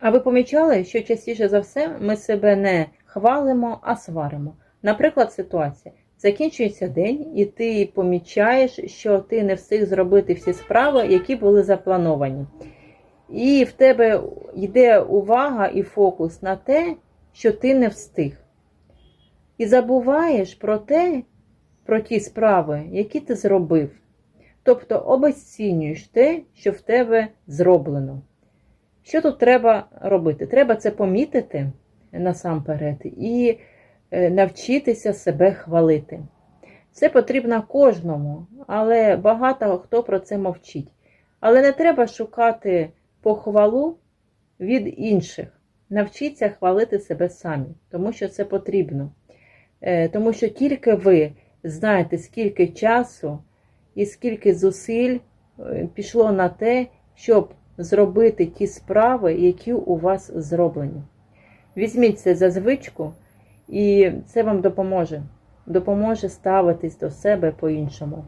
А ви помічали, що частіше за все ми себе не хвалимо, а сваримо. Наприклад, ситуація. Закінчується день, і ти помічаєш, що ти не встиг зробити всі справи, які були заплановані. І в тебе йде увага і фокус на те, що ти не встиг. І забуваєш про те, про ті справи, які ти зробив. Тобто обесцінюєш те, що в тебе зроблено. Що тут треба робити? Треба це помітити насамперед і е, навчитися себе хвалити. Це потрібно кожному, але багато хто про це мовчить. Але не треба шукати похвалу від інших. Навчіться хвалити себе самі, тому що це потрібно. Е, Тому що тільки ви знаєте, скільки часу і скільки зусиль е, пішло на те, щоб зробити ті справи, які у вас зроблені. Візьміть це за звичку, і це вам допоможе. Допоможе ставитись до себе по-іншому.